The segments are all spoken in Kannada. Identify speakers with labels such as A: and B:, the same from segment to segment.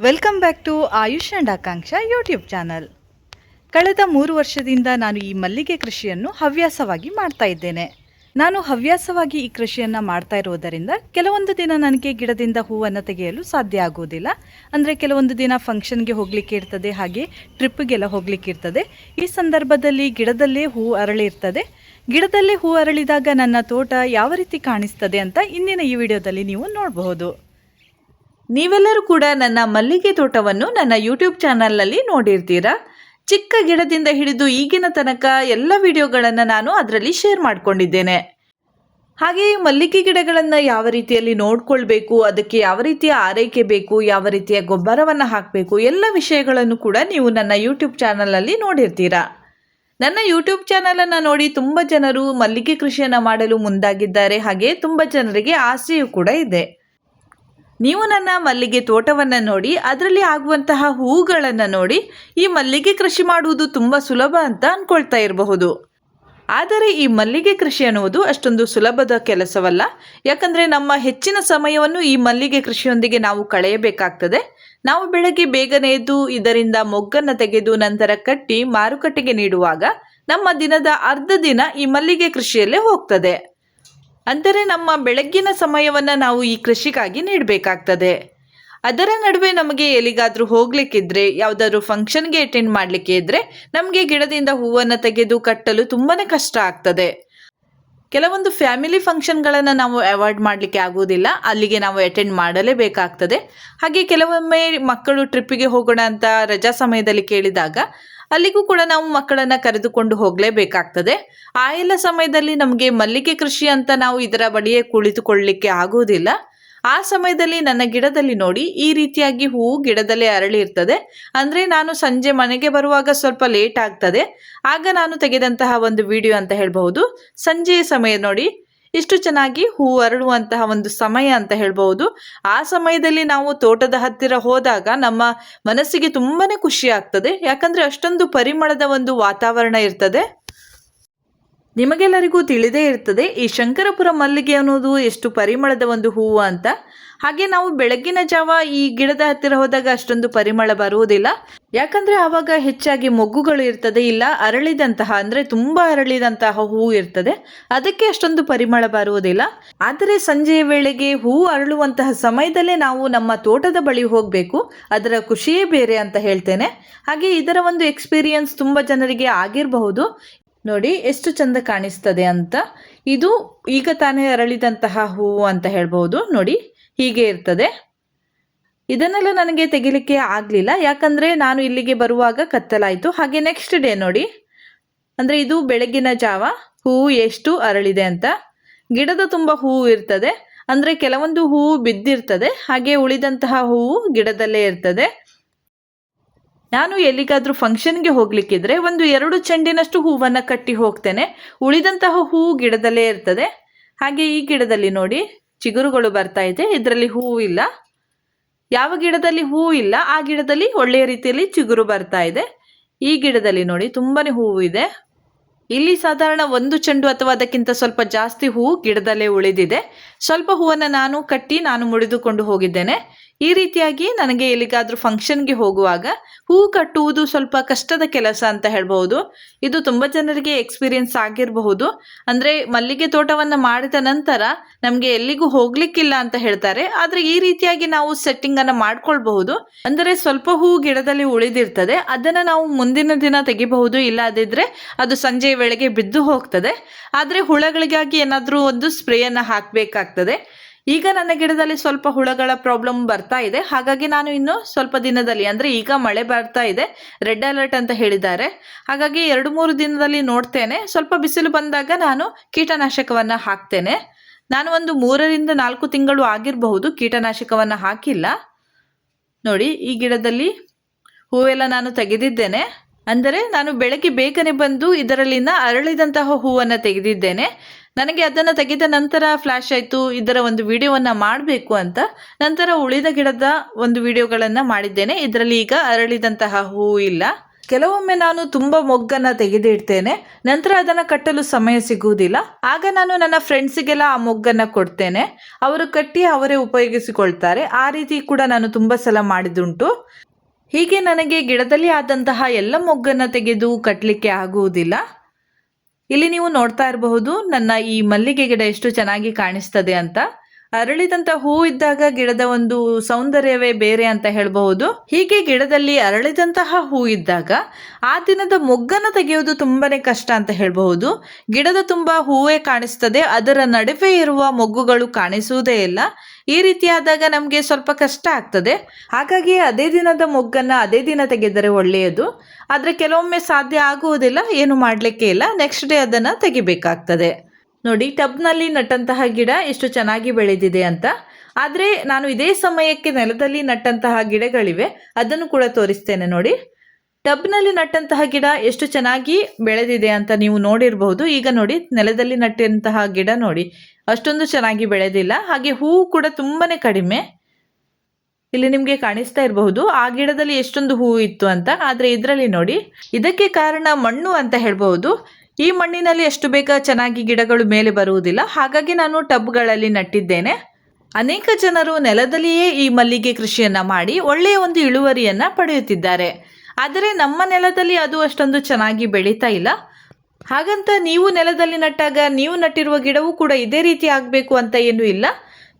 A: Welcome back to Ayush and Akanksha YouTube channel ಕಳೆದ ಮೂರು ವರ್ಷದಿಂದ ನಾನು ಈ ಮಲ್ಲಿಗೆ ಕೃಷಿಯನ್ನು ಹವ್ಯಾಸವಾಗಿ ಮಾಡ್ತಾ ಇದ್ದೇನೆ. ನಾನು ಹವ್ಯಾಸವಾಗಿ ಈ ಕೃಷಿಯನ್ನು ಮಾಡ್ತಾ ಇರುವುದರಿಂದ ಕೆಲವೊಂದು ದಿನ ನನಗೆ ಗಿಡದಿಂದ ಹೂವನ್ನು ತೆಗೆಯಲು ಸಾಧ್ಯ ಆಗುವುದಿಲ್ಲ. ಅಂದರೆ ಕೆಲವೊಂದು ದಿನ ಫಂಕ್ಷನ್ಗೆ ಹೋಗಲಿಕ್ಕೆ ಇರ್ತದೆ, ಹಾಗೆ ಟ್ರಿಪ್ಗೆಲ್ಲ ಹೋಗಲಿಕ್ಕೆ ಇರ್ತದೆ. ಈ ಸಂದರ್ಭದಲ್ಲಿ ಗಿಡದಲ್ಲೇ ಹೂ ಅರಳಿರ್ತದೆ ಗಿಡದಲ್ಲೇ ಹೂ ಅರಳಿದಾಗ ನನ್ನ ತೋಟ ಯಾವ ರೀತಿ ಕಾಣಿಸ್ತದೆ ಅಂತ ಇಂದಿನ ಈ ವಿಡಿಯೋದಲ್ಲಿ ನೀವು ನೋಡಬಹುದು. ನೀವೆಲ್ಲರೂ ಕೂಡ ನನ್ನ ಮಲ್ಲಿಗೆ ತೋಟವನ್ನು ನನ್ನ ಯೂಟ್ಯೂಬ್ ಚಾನಲ್ನಲ್ಲಿ ನೋಡಿರ್ತೀರಾ? ಚಿಕ್ಕ ಗಿಡದಿಂದ ಹಿಡಿದು ಈಗಿನ ತನಕ ಎಲ್ಲ ವಿಡಿಯೋಗಳನ್ನು ನಾನು ಅದರಲ್ಲಿ ಶೇರ್ ಮಾಡಿಕೊಂಡಿದ್ದೇನೆ. ಹಾಗೆಯೇ ಮಲ್ಲಿಗೆ ಗಿಡಗಳನ್ನು ಯಾವ ರೀತಿಯಲ್ಲಿ ನೋಡ್ಕೊಳ್ಬೇಕು, ಅದಕ್ಕೆ ಯಾವ ರೀತಿಯ ಆರೈಕೆ ಬೇಕು, ಯಾವ ರೀತಿಯ ಗೊಬ್ಬರವನ್ನು ಹಾಕಬೇಕು, ಎಲ್ಲ ವಿಷಯಗಳನ್ನು ಕೂಡ ನೀವು ನನ್ನ ಯೂಟ್ಯೂಬ್ ಚಾನಲಲ್ಲಿ ನೋಡಿರ್ತೀರಾ? ನನ್ನ ಯೂಟ್ಯೂಬ್ ಚಾನಲನ್ನು ನೋಡಿ ತುಂಬ ಜನರು ಮಲ್ಲಿಗೆ ಕೃಷಿಯನ್ನು ಮಾಡಲು ಮುಂದಾಗಿದ್ದಾರೆ. ಹಾಗೆ ತುಂಬ ಜನರಿಗೆ ಆಸೆಯೂ ಕೂಡ ಇದೆ. ನೀವು ನನ್ನ ಮಲ್ಲಿಗೆ ತೋಟವನ್ನು ನೋಡಿ, ಅದರಲ್ಲಿ ಆಗುವಂತಹ ಹೂಗಳನ್ನು ನೋಡಿ, ಈ ಮಲ್ಲಿಗೆ ಕೃಷಿ ಮಾಡುವುದು ತುಂಬ ಸುಲಭ ಅಂತ ಅಂದ್ಕೊಳ್ತಾ ಇರಬಹುದು. ಆದರೆ ಈ ಮಲ್ಲಿಗೆ ಕೃಷಿ ಅನ್ನುವುದು ಅಷ್ಟೊಂದು ಸುಲಭದ ಕೆಲಸವಲ್ಲ. ಯಾಕಂದರೆ ನಮ್ಮ ಹೆಚ್ಚಿನ ಸಮಯವನ್ನು ಈ ಮಲ್ಲಿಗೆ ಕೃಷಿಯೊಂದಿಗೆ ನಾವು ಕಳೆಯಬೇಕಾಗ್ತದೆ. ನಾವು ಬೆಳಗ್ಗೆ ಬೇಗನೆ ಎದ್ದು, ಇದರಿಂದ ಮೊಗ್ಗನ್ನು ತೆಗೆದು, ನಂತರ ಕಟ್ಟಿ ಮಾರುಕಟ್ಟೆಗೆ ನೀಡುವಾಗ ನಮ್ಮ ದಿನದ ಅರ್ಧ ದಿನ ಈ ಮಲ್ಲಿಗೆ ಕೃಷಿಯಲ್ಲೇ ಹೋಗ್ತದೆ. ಅಂದರೆ ನಮ್ಮ ಬೆಳಗ್ಗಿನ ಸಮಯವನ್ನು ನಾವು ಈ ಕೃಷಿಗಾಗಿ ನೀಡಬೇಕಾಗ್ತದೆ. ಅದರ ನಡುವೆ ನಮಗೆ ಎಲ್ಲಿಗಾದರೂ ಹೋಗ್ಲಿಕ್ಕಿದ್ರೆ, ಯಾವುದಾದ್ರೂ ಫಂಕ್ಷನ್ಗೆ ಅಟೆಂಡ್ ಮಾಡಲಿಕ್ಕೆ ಇದ್ದರೆ ನಮಗೆ ಗಿಡದಿಂದ ಹೂವನ್ನು ತೆಗೆದು ಕಟ್ಟಲು ತುಂಬಾ ಕಷ್ಟ ಆಗ್ತದೆ. ಕೆಲವೊಂದು ಫ್ಯಾಮಿಲಿ ಫಂಕ್ಷನ್ಗಳನ್ನು ನಾವು ಅವಾಯ್ಡ್ ಮಾಡಲಿಕ್ಕೆ ಆಗುವುದಿಲ್ಲ. ಅಲ್ಲಿಗೆ ನಾವು ಅಟೆಂಡ್ ಮಾಡಲೇಬೇಕಾಗ್ತದೆ. ಹಾಗೆ ಕೆಲವೊಮ್ಮೆ ಮಕ್ಕಳು ಟ್ರಿಪ್ಪಿಗೆ ಹೋಗೋಣ ಅಂತ ರಜಾ ಸಮಯದಲ್ಲಿ ಕೇಳಿದಾಗ ಅಲ್ಲಿಗೂ ಕೂಡ ನಾವು ಮಕ್ಕಳನ್ನ ಕರೆದುಕೊಂಡು ಹೋಗಲೇಬೇಕಾಗ್ತದೆ. ಆ ಎಲ್ಲ ಸಮಯದಲ್ಲಿ ನಮಗೆ ಮಲ್ಲಿಗೆ ಕೃಷಿ ಅಂತ ನಾವು ಇದರ ಬಳಿಯೇ ಕುಳಿತುಕೊಳ್ಳಲಿಕ್ಕೆ ಆಗುವುದಿಲ್ಲ ಆ ಸಮಯದಲ್ಲಿ ನನ್ನ ಗಿಡದಲ್ಲಿ ನೋಡಿ ಈ ರೀತಿಯಾಗಿ ಹೂವು ಗಿಡದಲ್ಲೇ ಅರಳಿ ಇರ್ತದೆ ಅಂದರೆ ನಾನು ಸಂಜೆ ಮನೆಗೆ ಬರುವಾಗ ಸ್ವಲ್ಪ ಲೇಟ್ ಆಗ್ತದೆ. ಆಗ ನಾನು ತೆಗೆದಂತಹ ಒಂದು ವಿಡಿಯೋ ಅಂತ ಹೇಳಬಹುದು. ಸಂಜೆಯ ಸಮಯ ನೋಡಿ. ಇಷ್ಟು ಚೆನ್ನಾಗಿ ಹೂ ಅರಳುವಂತಹ ಒಂದು ಸಮಯ ಅಂತ ಹೇಳ್ಬಹುದು. ಆ ಸಮಯದಲ್ಲಿ ನಾವು ತೋಟದ ಹತ್ತಿರ ಹೋದಾಗ ನಮ್ಮ ಮನಸ್ಸಿಗೆ ತುಂಬಾನೇ ಖುಷಿ ಆಗ್ತದೆ. ಯಾಕಂದ್ರೆ ಅಷ್ಟೊಂದು ಪರಿಮಳದ ಒಂದು ವಾತಾವರಣ ಇರ್ತದೆ. ನಿಮಗೆಲ್ಲರಿಗೂ ತಿಳಿದೇ ಇರ್ತದೆ, ಈ ಶಂಕರಪುರ ಮಲ್ಲಿಗೆ ಅನ್ನೋದು ಎಷ್ಟು ಪರಿಮಳದ ಒಂದು ಹೂವು ಅಂತ. ಹಾಗೆ ನಾವು ಬೆಳಗ್ಗಿನ ಜಾವ ಈ ಗಿಡದ ಹತ್ತಿರ ಹೋದಾಗ ಅಷ್ಟೊಂದು ಪರಿಮಳ ಬರುವುದಿಲ್ಲ. ಯಾಕಂದ್ರೆ ಆವಾಗ ಹೆಚ್ಚಾಗಿ ಮೊಗ್ಗುಗಳು ಇರ್ತದೆ, ಇಲ್ಲ ಅರಳಿದಂತಹ, ಅಂದ್ರೆ ತುಂಬಾ ಅರಳಿದಂತಹ ಹೂವು ಇರ್ತದೆ. ಅದಕ್ಕೆ ಅಷ್ಟೊಂದು ಪರಿಮಳ ಬರುವುದಿಲ್ಲ. ಆದರೆ ಸಂಜೆಯ ವೇಳೆಗೆ ಹೂವು ಅರಳುವಂತಹ ಸಮಯದಲ್ಲೇ ನಾವು ನಮ್ಮ ತೋಟದ ಬಳಿ ಹೋಗಬೇಕು. ಅದರ ಖುಷಿಯೇ ಬೇರೆ ಅಂತ ಹೇಳ್ತೇನೆ. ಹಾಗೆ ಇದರ ಒಂದು ಎಕ್ಸ್ಪೀರಿಯನ್ಸ್ ತುಂಬಾ ಜನರಿಗೆ ಆಗಿರಬಹುದು. ನೋಡಿ ಎಷ್ಟು ಚಂದ ಕಾಣಿಸ್ತದೆ ಅಂತ. ಇದು ಈಗ ತಾನೇ ಅರಳಿದಂತಹ ಹೂವು ಅಂತ ಹೇಳ್ಬಹುದು ನೋಡಿ ಹೀಗೆ ಇರ್ತದೆ. ಇದನ್ನೆಲ್ಲ ನನಗೆ ತೆಗಿಲಿಕ್ಕೆ ಆಗಲಿಲ್ಲ. ಯಾಕಂದರೆ ನಾನು ಇಲ್ಲಿಗೆ ಬರುವಾಗ ಕತ್ತಲಾಯಿತು. ಹಾಗೆ ನೆಕ್ಸ್ಟ್ ಡೇ ನೋಡಿ. ಅಂದರೆ ಇದು ಬೆಳಗಿನ ಜಾವ. ಹೂವು ಎಷ್ಟು ಅರಳಿದೆ ಅಂತ. ಗಿಡದ ತುಂಬ ಹೂವು ಇರ್ತದೆ. ಅಂದರೆ ಕೆಲವೊಂದು ಹೂವು ಬಿದ್ದಿರ್ತದೆ. ಹಾಗೆ ಉಳಿದಂತಹ ಹೂವು ಗಿಡದಲ್ಲೇ ಇರ್ತದೆ. ನಾನು ಎಲ್ಲಿಗಾದರೂ ಫಂಕ್ಷನ್ಗೆ ಹೋಗ್ಲಿಕ್ಕಿದ್ರೆ ಒಂದು ಎರಡು ಚೆಂಡಿನಷ್ಟು ಹೂವನ್ನು ಕಟ್ಟಿ ಹೋಗ್ತೇನೆ. ಉಳಿದಂತಹ ಹೂವು ಗಿಡದಲ್ಲೇ ಇರ್ತದೆ. ಹಾಗೆ ಈ ಗಿಡದಲ್ಲಿ ನೋಡಿ ಚಿಗುರುಗಳು ಬರ್ತಾ ಇದೆ. ಇದರಲ್ಲಿ ಹೂವು ಇಲ್ಲ. ಯಾವ ಗಿಡದಲ್ಲಿ ಹೂವು ಇಲ್ಲ, ಆ ಗಿಡದಲ್ಲಿ ಒಳ್ಳೆಯ ರೀತಿಯಲ್ಲಿ ಚಿಗುರು ಬರ್ತಾ ಇದೆ. ಈ ಗಿಡದಲ್ಲಿ ನೋಡಿ ತುಂಬಾ ಹೂವು ಇದೆ. ಇಲ್ಲಿ ಸಾಧಾರಣ ಒಂದು ಚೆಂಡು ಅಥವಾ ಅದಕ್ಕಿಂತ ಸ್ವಲ್ಪ ಜಾಸ್ತಿ ಹೂವು ಗಿಡದಲ್ಲೇ ಉಳಿದಿದೆ. ಸ್ವಲ್ಪ ಹೂವನ್ನು ನಾನು ಕಟ್ಟಿ ನಾನು ಮುಡಿದುಕೊಂಡು ಹೋಗಿದ್ದೇನೆ. ಈ ರೀತಿಯಾಗಿ ನನಗೆ ಎಲ್ಲಿಗಾದರೂ ಫಂಕ್ಷನ್ಗೆ ಹೋಗುವಾಗ ಹೂವು ಕಟ್ಟುವುದು ಸ್ವಲ್ಪ ಕಷ್ಟದ ಕೆಲಸ ಅಂತ ಹೇಳ್ಬಹುದು. ಇದು ತುಂಬ ಜನರಿಗೆ ಎಕ್ಸ್ಪೀರಿಯನ್ಸ್ ಆಗಿರಬಹುದು. ಅಂದರೆ ಮಲ್ಲಿಗೆ ತೋಟವನ್ನು ಮಾಡಿದ ನಂತರ ನಮಗೆ ಎಲ್ಲಿಗೂ ಹೋಗ್ಲಿಕ್ಕಿಲ್ಲ ಅಂತ ಹೇಳ್ತಾರೆ. ಆದರೆ ಈ ರೀತಿಯಾಗಿ ನಾವು ಸೆಟ್ಟಿಂಗನ್ನು ಮಾಡ್ಕೊಳ್ಬಹುದು. ಅಂದರೆ ಸ್ವಲ್ಪ ಹೂವು ಗಿಡದಲ್ಲಿ ಉಳಿದಿರ್ತದೆ. ಅದನ್ನು ನಾವು ಮುಂದಿನ ದಿನ ತೆಗಿಬಹುದು. ಇಲ್ಲದಿದ್ದರೆ ಅದು ಸಂಜೆಯ ವೇಳೆಗೆ ಬಿದ್ದು ಹೋಗ್ತದೆ. ಆದರೆ ಹುಳಗಳಿಗಾಗಿ ಏನಾದರೂ ಒಂದು ಸ್ಪ್ರೇಯನ್ನು ಹಾಕಬೇಕಾಗ್ತದೆ. ಈಗ ನನ್ನ ಗಿಡದಲ್ಲಿ ಸ್ವಲ್ಪ ಹುಳಗಳ ಪ್ರಾಬ್ಲಮ್ ಬರ್ತಾ ಇದೆ. ಹಾಗಾಗಿ ನಾನು ಇನ್ನು ಸ್ವಲ್ಪ ದಿನದಲ್ಲಿ, ಅಂದರೆ ಈಗ ಮಳೆ ಬರ್ತಾ ಇದೆ, ರೆಡ್ ಅಲರ್ಟ್ ಅಂತ ಹೇಳಿದ್ದಾರೆ. ಹಾಗಾಗಿ ಎರಡು ಮೂರು ದಿನದಲ್ಲಿ ನೋಡ್ತೇನೆ. ಸ್ವಲ್ಪ ಬಿಸಿಲು ಬಂದಾಗ ನಾನು ಕೀಟನಾಶಕವನ್ನು ಹಾಕ್ತೇನೆ. ನಾನು ಒಂದು ಮೂರರಿಂದ ನಾಲ್ಕು ತಿಂಗಳು ಆಗಿರಬಹುದು ಕೀಟನಾಶಕವನ್ನು ಹಾಕಿಲ್ಲ. ನೋಡಿ, ಈ ಗಿಡದಲ್ಲಿ ಹೂವೆಲ್ಲ ನಾನು ತೆಗೆದಿದ್ದೇನೆ. ಅಂದರೆ ನಾನು ಬೆಳಗ್ಗೆ ಬೇಗನೆ ಬಂದು ಇದರಲ್ಲಿನ ಅರಳಿದಂತಹ ಹೂವನ್ನು ತೆಗೆದಿದ್ದೇನೆ. ನನಗೆ ಅದನ್ನು ತೆಗೆದ ನಂತರ ಫ್ಲ್ಯಾಶ್ ಆಯಿತು, ಇದರ ಒಂದು ವಿಡಿಯೋವನ್ನು ಮಾಡಬೇಕು ಅಂತ ನಂತರ ಉಳಿದ ಗಿಡದ ಒಂದು ವಿಡಿಯೋಗಳನ್ನು ಮಾಡಿದ್ದೇನೆ. ಇದರಲ್ಲಿ ಈಗ ಅರಳಿದಂತಹ ಹೂವು ಇಲ್ಲ. ಕೆಲವೊಮ್ಮೆ ನಾನು ತುಂಬ ಮೊಗ್ಗನ್ನು ತೆಗೆದಿಡ್ತೇನೆ ನಂತರ ಅದನ್ನು ಕಟ್ಟಲು ಸಮಯ ಸಿಗುವುದಿಲ್ಲ. ಆಗ ನಾನು ನನ್ನ ಫ್ರೆಂಡ್ಸಿಗೆಲ್ಲ ಆ ಮೊಗ್ಗನ್ನು ಕೊಡ್ತೇನೆ. ಅವರು ಕಟ್ಟಿ ಅವರೇ ಉಪಯೋಗಿಸಿಕೊಳ್ತಾರೆ. ಆ ರೀತಿ ಕೂಡ ನಾನು ತುಂಬ ಸಲ ಮಾಡಿದುಂಟು ಹೀಗೆ ನನಗೆ ಗಿಡದಲ್ಲಿ ಆದಂತಹ ಎಲ್ಲ ಮೊಗ್ಗನ್ನು ತೆಗೆದು ಕಟ್ಟಲಿಕ್ಕೆ ಆಗುವುದಿಲ್ಲ. ಇಲ್ಲಿ ನೀವು ನೋಡ್ತಾ ಇರಬಹುದು, ನನ್ನ ಈ ಮಲ್ಲಿಗೆ ಗಿಡ ಎಷ್ಟು ಚೆನ್ನಾಗಿ ಕಾಣಿಸ್ತದೆ ಅಂತ. ಅರಳಿದಂತ ಹೂ ಇದ್ದಾಗ ಗಿಡದ ಒಂದು ಸೌಂದರ್ಯವೇ ಬೇರೆ ಅಂತ ಹೇಳಬಹುದು. ಹೀಗೆ ಗಿಡದಲ್ಲಿ ಅರಳಿದಂತಹ ಹೂ ಇದ್ದಾಗ ಆ ದಿನದ ಮೊಗ್ಗನ್ನು ತೆಗೆಯುವುದು ತುಂಬಾನೇ ಕಷ್ಟ ಅಂತ ಹೇಳಬಹುದು. ಗಿಡದ ತುಂಬಾ ಹೂವೇ ಕಾಣಿಸ್ತದೆ, ಅದರ ನಡುವೆ ಇರುವ ಮೊಗ್ಗುಗಳು ಕಾಣಿಸುವುದೇ ಇಲ್ಲ. ಈ ರೀತಿಯಾದಾಗ ನಮಗೆ ಸ್ವಲ್ಪ ಕಷ್ಟ ಆಗ್ತದೆ. ಹಾಗಾಗಿ ಅದೇ ದಿನದ ಮೊಗ್ಗನ್ನು ಅದೇ ದಿನ ತೆಗೆದರೆ ಒಳ್ಳೆಯದು. ಆದರೆ ಕೆಲವೊಮ್ಮೆ ಸಾಧ್ಯ ಆಗುವುದಿಲ್ಲ, ಏನು ಮಾಡಲಿಕ್ಕೆ ಇಲ್ಲ. ನೆಕ್ಸ್ಟ್ ಡೇ ಅದನ್ನು ತೆಗಿಬೇಕಾಗ್ತದೆ. ನೋಡಿ, ಟಬ್ನಲ್ಲಿ ನಟ್ಟಂತಹ ಗಿಡ ಎಷ್ಟು ಚೆನ್ನಾಗಿ ಬೆಳೆದಿದೆ ಅಂತ. ಆದರೆ ನಾನು ಇದೇ ಸಮಯಕ್ಕೆ ನೆಲದಲ್ಲಿ ನಟ್ಟಂತಹ ಗಿಡಗಳಿವೆ. ಅದನ್ನು ಕೂಡ ತೋರಿಸ್ತೇನೆ ನೋಡಿ. ಟಬ್ನಲ್ಲಿ ನಟ್ಟಂತಹ ಗಿಡ ಎಷ್ಟು ಚೆನ್ನಾಗಿ ಬೆಳೆದಿದೆ ಅಂತ ನೀವು ನೋಡಿರಬಹುದು. ಈಗ ನೋಡಿ, ನೆಲದಲ್ಲಿ ನಟ್ಟಂತಹ ಗಿಡ ನೋಡಿ. ಅಷ್ಟೊಂದು ಚೆನ್ನಾಗಿ ಬೆಳೆದಿಲ್ಲ. ಹಾಗೆ ಹೂವು ಕೂಡ ತುಂಬಾನೇ ಕಡಿಮೆ. ಇಲ್ಲಿ ನಿಮಗೆ ಕಾಣಿಸ್ತಾ ಇರಬಹುದು. ಆ ಗಿಡದಲ್ಲಿ ಎಷ್ಟೊಂದು ಹೂವು ಇತ್ತು ಅಂತ. ಆದರೆ ಇದರಲ್ಲಿ ನೋಡಿ, ಇದಕ್ಕೆ ಕಾರಣ ಮಣ್ಣು ಅಂತ ಹೇಳ್ಬಹುದು. ಈ ಮಣ್ಣಿನಲ್ಲಿ ಎಷ್ಟು ಬೇಗ ಚೆನ್ನಾಗಿ ಗಿಡಗಳು ಮೇಲೆ ಬರುವುದಿಲ್ಲ. ಹಾಗಾಗಿ ನಾನು ಟಬ್ಗಳಲ್ಲಿ ನಟ್ಟಿದ್ದೇನೆ. ಅನೇಕ ಜನರು ನೆಲದಲ್ಲಿಯೇ ಈ ಮಲ್ಲಿಗೆ ಕೃಷಿಯನ್ನ ಮಾಡಿ ಒಳ್ಳೆಯ ಒಂದು ಇಳುವರಿಯನ್ನ ಪಡೆಯುತ್ತಿದ್ದಾರೆ. ಆದರೆ ನಮ್ಮ ನೆಲದಲ್ಲಿ ಅದು ಅಷ್ಟೊಂದು ಚೆನ್ನಾಗಿ ಬೆಳೀತಾ ಇಲ್ಲ. ಹಾಗಂತ ನೀವು ನೆಲದಲ್ಲಿ ನಟ್ಟಾಗ ನೀವು ನಟ್ಟಿರುವ ಗಿಡವೂ ಕೂಡ ಇದೇ ರೀತಿ ಆಗಬೇಕು ಅಂತ ಏನೂ ಇಲ್ಲ.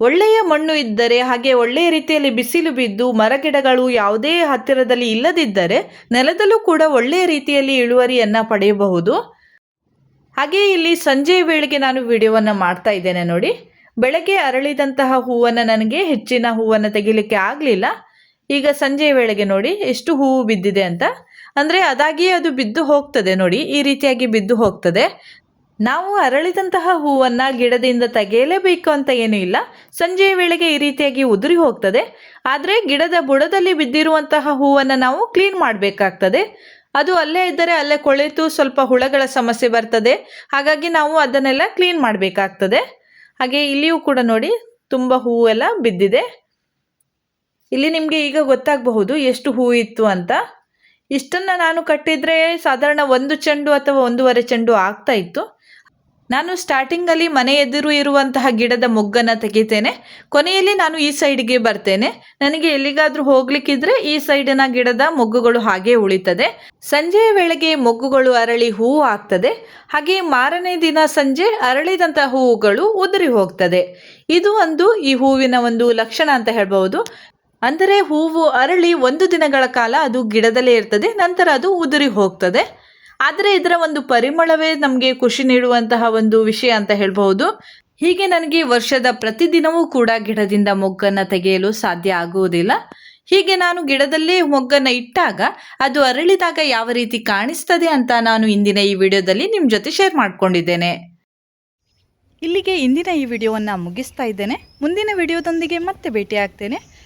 A: ಒಳ್ಳೆಯ ಮಣ್ಣು ಇದ್ದರೆ, ಹಾಗೆ ಒಳ್ಳೆಯ ರೀತಿಯಲ್ಲಿ ಬಿಸಿಲು ಬಿದ್ದು ಮರಗಿಡಗಳು ಯಾವುದೇ ಹತ್ತಿರದಲ್ಲಿ ಇಲ್ಲದಿದ್ದರೆ ನೆಲದಲ್ಲೂ ಕೂಡ ಒಳ್ಳೆಯ ರೀತಿಯಲ್ಲಿ ಇಳುವರಿಯನ್ನು ಪಡೆಯಬಹುದು. ಹಾಗೆ ಇಲ್ಲಿ ಸಂಜೆ ವೇಳೆಗೆ ನಾನು ವಿಡಿಯೋವನ್ನು ಮಾಡ್ತಾ ಇದ್ದೇನೆ ನೋಡಿ. ಬೆಳಗ್ಗೆ ಅರಳಿದಂತಹ ಹೂವನ್ನು ನನಗೆ ಹೆಚ್ಚಿನ ಹೂವನ್ನು ತೆಗಿಲಿಕ್ಕೆ ಆಗಲಿಲ್ಲ. ಈಗ ಸಂಜೆ ವೇಳೆಗೆ ನೋಡಿ ಎಷ್ಟು ಹೂವು ಬಿದ್ದಿದೆ ಅಂತ. ಅಂದರೆ ಅದಾಗಿಯೇ ಅದು ಬಿದ್ದು ಹೋಗ್ತದೆ ನೋಡಿ, ಈ ರೀತಿಯಾಗಿ ಬಿದ್ದು ಹೋಗ್ತದೆ. ನಾವು ಅರಳಿದಂತಹ ಹೂವನ್ನು ಗಿಡದಿಂದ ತೆಗೆಯಲೇಬೇಕು ಅಂತ ಏನೂ ಇಲ್ಲ. ಸಂಜೆಯ ವೇಳೆಗೆ ಈ ರೀತಿಯಾಗಿ ಉದುರಿ ಹೋಗ್ತದೆ. ಆದರೆ ಗಿಡದ ಬುಡದಲ್ಲಿ ಬಿದ್ದಿರುವಂತಹ ಹೂವನ್ನು ನಾವು ಕ್ಲೀನ್ ಮಾಡಬೇಕಾಗ್ತದೆ. ಅದು ಅಲ್ಲೇ ಇದ್ದರೆ ಅಲ್ಲೇ ಕೊಳೆತು, ಸ್ವಲ್ಪ ಹುಳಗಳ ಸಮಸ್ಯೆ ಬರ್ತದೆ. ಹಾಗಾಗಿ ನಾವು ಅದನ್ನೆಲ್ಲ ಕ್ಲೀನ್ ಮಾಡಬೇಕಾಗ್ತದೆ. ಹಾಗೆ ಇಲ್ಲಿಯೂ ಕೂಡ ನೋಡಿ, ತುಂಬ ಹೂವೆಲ್ಲ ಬಿದ್ದಿದೆ. ಇಲ್ಲಿ ನಿಮಗೆ ಈಗ ಗೊತ್ತಾಗಬಹುದು ಎಷ್ಟು ಹೂ ಇತ್ತು ಅಂತ. ಇಷ್ಟನ್ನು ನಾನು ಕಟ್ಟಿದರೆ ಸಾಧಾರಣ ಒಂದು ಚೆಂಡು ಅಥವಾ ಒಂದೂವರೆ ಚೆಂಡು ಆಗ್ತಾ ಇತ್ತು. ನಾನು ಸ್ಟಾರ್ಟಿಂಗಲ್ಲಿ ಮನೆ ಎದುರು ಇರುವಂತಹ ಗಿಡದ ಮೊಗ್ಗನ್ನು ತೆಗಿತೇನೆ. ಕೊನೆಯಲ್ಲಿ ನಾನು ಈ ಸೈಡ್ಗೆ ಬರ್ತೇನೆ. ನನಗೆ ಎಲ್ಲಿಗಾದರೂ ಹೋಗ್ಲಿಕ್ಕಿದ್ರೆ ಈ ಸೈಡಿನ ಗಿಡದ ಮೊಗ್ಗುಗಳು ಹಾಗೆ ಉಳಿತದೆ. ಸಂಜೆಯ ವೇಳೆಗೆ ಮೊಗ್ಗುಗಳು ಅರಳಿ ಹೂವು ಆಗ್ತದೆ. ಹಾಗೆ ಮಾರನೇ ದಿನ ಸಂಜೆ ಅರಳಿದಂತಹ ಹೂವುಗಳು ಉದುರಿ ಹೋಗ್ತದೆ. ಇದು ಒಂದು ಈ ಹೂವಿನ ಒಂದು ಲಕ್ಷಣ ಅಂತ ಹೇಳ್ಬಹುದು. ಅಂದರೆ ಹೂವು ಅರಳಿ ಒಂದು ದಿನಗಳ ಕಾಲ ಅದು ಗಿಡದಲ್ಲೇ ಇರ್ತದೆ, ನಂತರ ಅದು ಉದುರಿ ಹೋಗ್ತದೆ. ಆದರೆ ಇದರ ಒಂದು ಪರಿಮಳವೇ ನಮಗೆ ಖುಷಿ ನೀಡುವಂತಹ ಒಂದು ವಿಷಯ ಅಂತ ಹೇಳಬಹುದು. ಹೀಗೆ ನನಗೆ ವರ್ಷದ ಪ್ರತಿದಿನವೂ ಕೂಡ ಗಿಡದಿಂದ ಮೊಗ್ಗನ್ನು ತೆಗೆಯಲು ಸಾಧ್ಯ ಆಗುವುದಿಲ್ಲ. ಹೀಗೆ ನಾನು ಗಿಡದಲ್ಲೇ ಮೊಗ್ಗನ್ನು ಇಟ್ಟಾಗ ಅದು ಅರಳಿದಾಗ ಯಾವ ರೀತಿ ಕಾಣಿಸ್ತದೆ ಅಂತ ನಾನು ಇಂದಿನ ಈ ವಿಡಿಯೋದಲ್ಲಿ ನಿಮ್ಮ ಜೊತೆ ಶೇರ್ ಮಾಡ್ಕೊಂಡಿದ್ದೇನೆ. ಇಲ್ಲಿಗೆ ಇಂದಿನ ಈ ವಿಡಿಯೋವನ್ನು ಮುಗಿಸ್ತಾ ಇದ್ದೇನೆ. ಮುಂದಿನ ವಿಡಿಯೋದೊಂದಿಗೆ ಮತ್ತೆ ಭೇಟಿ ಆಗ್ತೇನೆ